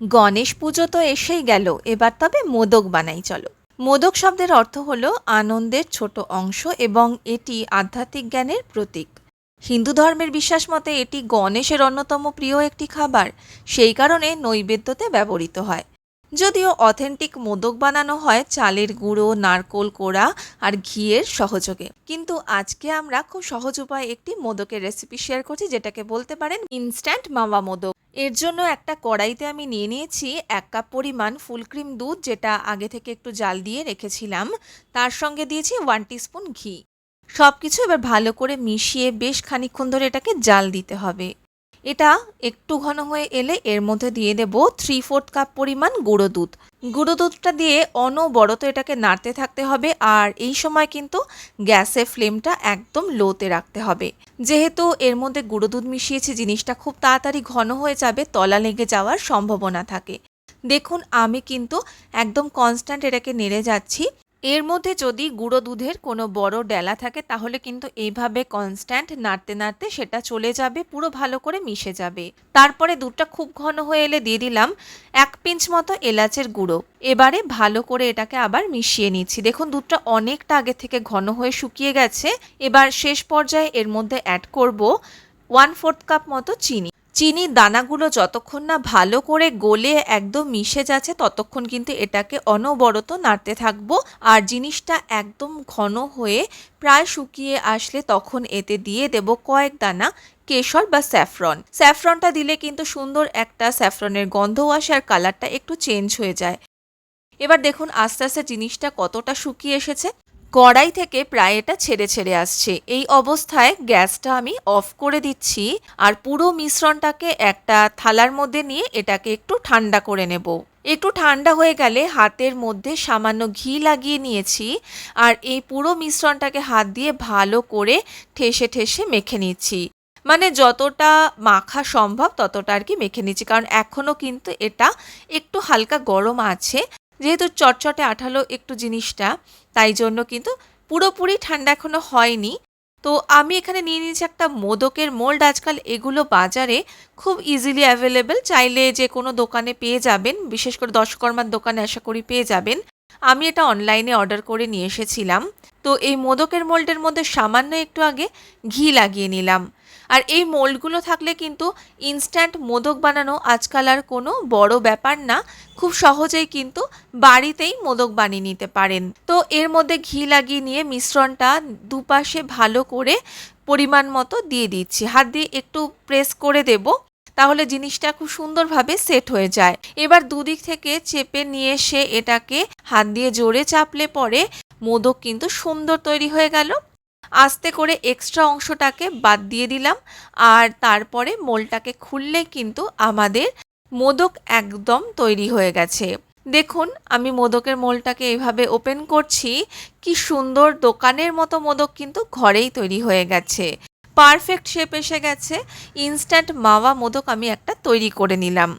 গণেশ পুজো তো এসেই গেল, এবার তবে মোদক বানাই চলো। মোদক শব্দের অর্থ হলো আনন্দের ছোট অংশ এবং এটি আধ্যাত্মিক জ্ঞানের প্রতীক। হিন্দু ধর্মের বিশ্বাস মতে এটি গণেশের অন্যতম প্রিয় একটি খাবার, সেই কারণে নৈবেদ্যতে ব্যবহৃত হয়। যদিও অথেন্টিক মোদক বানানো হয় চালের গুঁড়ো, নারকোল, কোড়া আর ঘিয়ের সহযোগে। কিন্তু আজকে আমরা খুব সহজ উপায়ে একটি মোদকের রেসিপি শেয়ার করছি, যেটাকে বলতে পারেন ইনস্ট্যান্ট মাওয়া মোদক। এর জন্য একটা কড়াইতে আমি নিয়ে নিয়েছি এক কাপ পরিমাণ ফুলক্রিম দুধ, যেটা আগে থেকে একটু জাল দিয়ে রেখেছিলাম। তার সঙ্গে দিয়েছি ওয়ান টিস্পুন ঘি। সব কিছু এবার ভালো করে মিশিয়ে বেশ খানিক্ষণ ধরে এটাকে জাল দিতে হবে। এটা একটু ঘন হয়ে এলে এর মধ্যে দিয়ে দেব থ্রি ফোর্থ কাপ পরিমাণ গুঁড়ো দুধ। গুঁড়ো দুধটা দিয়ে অনবরত এটাকে নাড়তে থাকতে হবে আর এই সময় কিন্তু গ্যাসের ফ্লেমটা একদম লোতে রাখতে হবে। যেহেতু এর মধ্যে গুঁড়ো দুধ মিশিয়েছি, জিনিসটা খুব তাড়াতাড়ি ঘন হয়ে যাবে, তলা লেগে যাওয়ার সম্ভাবনা থাকে। দেখুন, আমি কিন্তু একদম কনস্ট্যান্ট এটাকে নেড়ে যাচ্ছি। এর মধ্যে যদি গুঁড়ো দুধের কোনো বড় ডেলা থাকে, তাহলে কিন্তু এইভাবে কনস্ট্যান্ট নাড়তে নাড়তে সেটা চলে যাবে, পুরো ভালো করে মিশে যাবে। তারপরে দুধটা খুব ঘন হয়ে এলে দিয়ে দিলাম এক পিঞ্চ মতো এলাচের গুঁড়ো। এবারে ভালো করে এটাকে আবার মিশিয়ে নিচ্ছি। দেখুন, দুধটা অনেকটা আগে থেকে ঘন হয়ে শুকিয়ে গেছে। এবার শেষ পর্যায়ে এর মধ্যে অ্যাড করব ওয়ান ফোর্থ কাপ মতো চিনি। চিনির দানাগুলো যতক্ষণ না ভালো করে গলে একদম মিশে যাচ্ছে, ততক্ষণ কিন্তু এটাকে অনবরত নাড়তে থাকব। আর জিনিসটা একদম ঘন হয়ে প্রায় শুকিয়ে আসলে তখন এতে দিয়ে দেব কয়েক দানা কেশর বা স্যাফরন। স্যাফরনটা দিলে কিন্তু সুন্দর একটা স্যাফরনের গন্ধও আসে আর কালারটা একটু চেঞ্জ হয়ে যায়। এবার দেখুন আস্তে আস্তে জিনিসটা কতটা শুকিয়ে এসেছে। কড়াই থেকে প্রায় এটা ছেড়ে ছেড়ে আসছে। এই অবস্থায় গ্যাসটা আমি অফ করে দিচ্ছি আর পুরো মিশ্রণটাকে একটা থালার মধ্যে নিয়ে এটাকে একটু ঠান্ডা করে নেব। একটু ঠান্ডা হয়ে গেলে হাতের মধ্যে সামান্য ঘি লাগিয়ে নিয়েছি আর এই পুরো মিশ্রণটাকে হাত দিয়ে ভালো করে ঠেসে ঠেসে মেখে নিচ্ছি। মানে যতটা মাখা সম্ভব ততটা আর কি মেখে নিচ্ছি। কারণ এখনও কিন্তু এটা একটু হালকা গরম আছে। যেহেতু চটচটে আঠালো একটু জিনিসটা, তাই জন্য কিন্তু পুরোপুরি ঠান্ডা এখনও হয়নি। তো আমি এখানে নিয়ে নিয়েছি একটা মোদকের মোল্ড। আজকাল এগুলো বাজারে খুব ইজিলি অ্যাভেলেবেল চাইলে যে কোনো দোকানে পেয়ে যাবেন, বিশেষ করে দশকর্মার দোকানে আশা করি পেয়ে যাবেন। আমি এটা অনলাইনে অর্ডার করে নিয়ে এসেছিলাম। তো এই মোদকের মোল্ডের মধ্যে সামান্য একটু আগে ঘি লাগিয়ে নিলাম। আর এই মোল্ডগুলো থাকলে কিন্তু ইনস্ট্যান্ট মোদক বানানো আজকাল আর কোনো বড় ব্যাপার না, খুব সহজেই কিন্তু বাড়িতেই মোদক বানিয়ে নিতে পারেন। তো এর মধ্যে ঘি লাগিয়ে নিয়ে মিশ্রণটা দুপাশে ভালো করে পরিমাণ মতো দিয়ে দিচ্ছি। হাত দিয়ে একটু প্রেস করে দেব, তাহলে জিনিসটা খুব সুন্দরভাবে সেট হয়ে যায়। এবার দুদিক থেকে চেপে নিয়ে এসে এটাকে হাত দিয়ে জোরে চাপলে পরে মোদক কিন্তু সুন্দর তৈরি হয়ে গেল। আস্তে করে এক্সট্রা অংশটাকে বাদ দিয়ে দিলাম। আর তারপরে মোলটাকে খুললে কিন্তু আমাদের মোদক একদম তৈরি হয়ে গেছে। দেখুন, আমি মোদকের মোলটাকে এইভাবে ওপেন করছি। কি সুন্দর দোকানের মতো মোদক কিন্তু ঘরেই তৈরি হয়ে গেছে। পারফেক্ট শেপ এসে গেছে। ইনস্ট্যান্ট মাওয়া মোদক আমি একটা তৈরি করে নিলাম।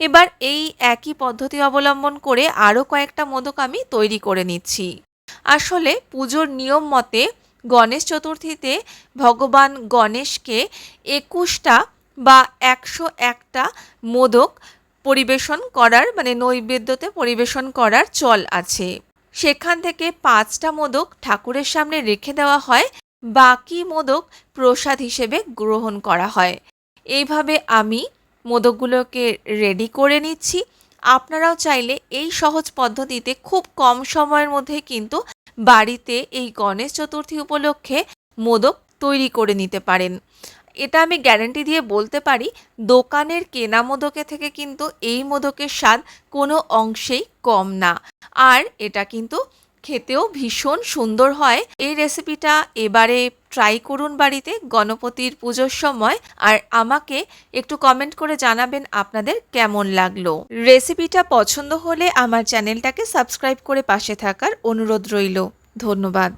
এবার এই একই পদ্ধতি অবলম্বন করে আরও কয়েকটা মোদক আমি তৈরি করে নিচ্ছি। আসলে পুজোর নিয়ম মতে গণেশ চতুর্থীতে ভগবান গণেশকে একুশটা বা একশো একটা মোদক পরিবেশন করার মানে নৈবেদ্যতে পরিবেশন করার চল আছে। সেখান থেকে পাঁচটা মোদক ঠাকুরের সামনে রেখে দেওয়া হয়, বাকি মোদক প্রসাদ হিসেবে গ্রহণ করা হয়। এইভাবে আমি মোদকগুলোকে রেডি করে নিচ্ছি। আপনারাও চাইলে এই সহজ পদ্ধতিতে খুব কম সময়ের মধ্যে কিন্তু বাড়িতে এই গণেশ চতুর্থী উপলক্ষে মোদক তৈরি করে নিতে পারেন। এটা আমি গ্যারেন্টি দিয়ে বলতে পারি, দোকানের কেনা মোদকের থেকে কিন্তু এই মোদকের স্বাদ কোনো অংশেই কম না। আর এটা কিন্তু খেতেও ভীষণ সুন্দর হয়। এই রেসিপিটা এবারে ট্রাই করুন বাড়িতে গণপতির পুজোর সময়। আর আমাকে একটু কমেন্ট করে জানাবেন আপনাদের কেমন লাগল। রেসিপিটা পছন্দ হলে আমার চ্যানেলটাকে সাবস্ক্রাইব করে পাশে থাকার অনুরোধ রইল। ধন্যবাদ।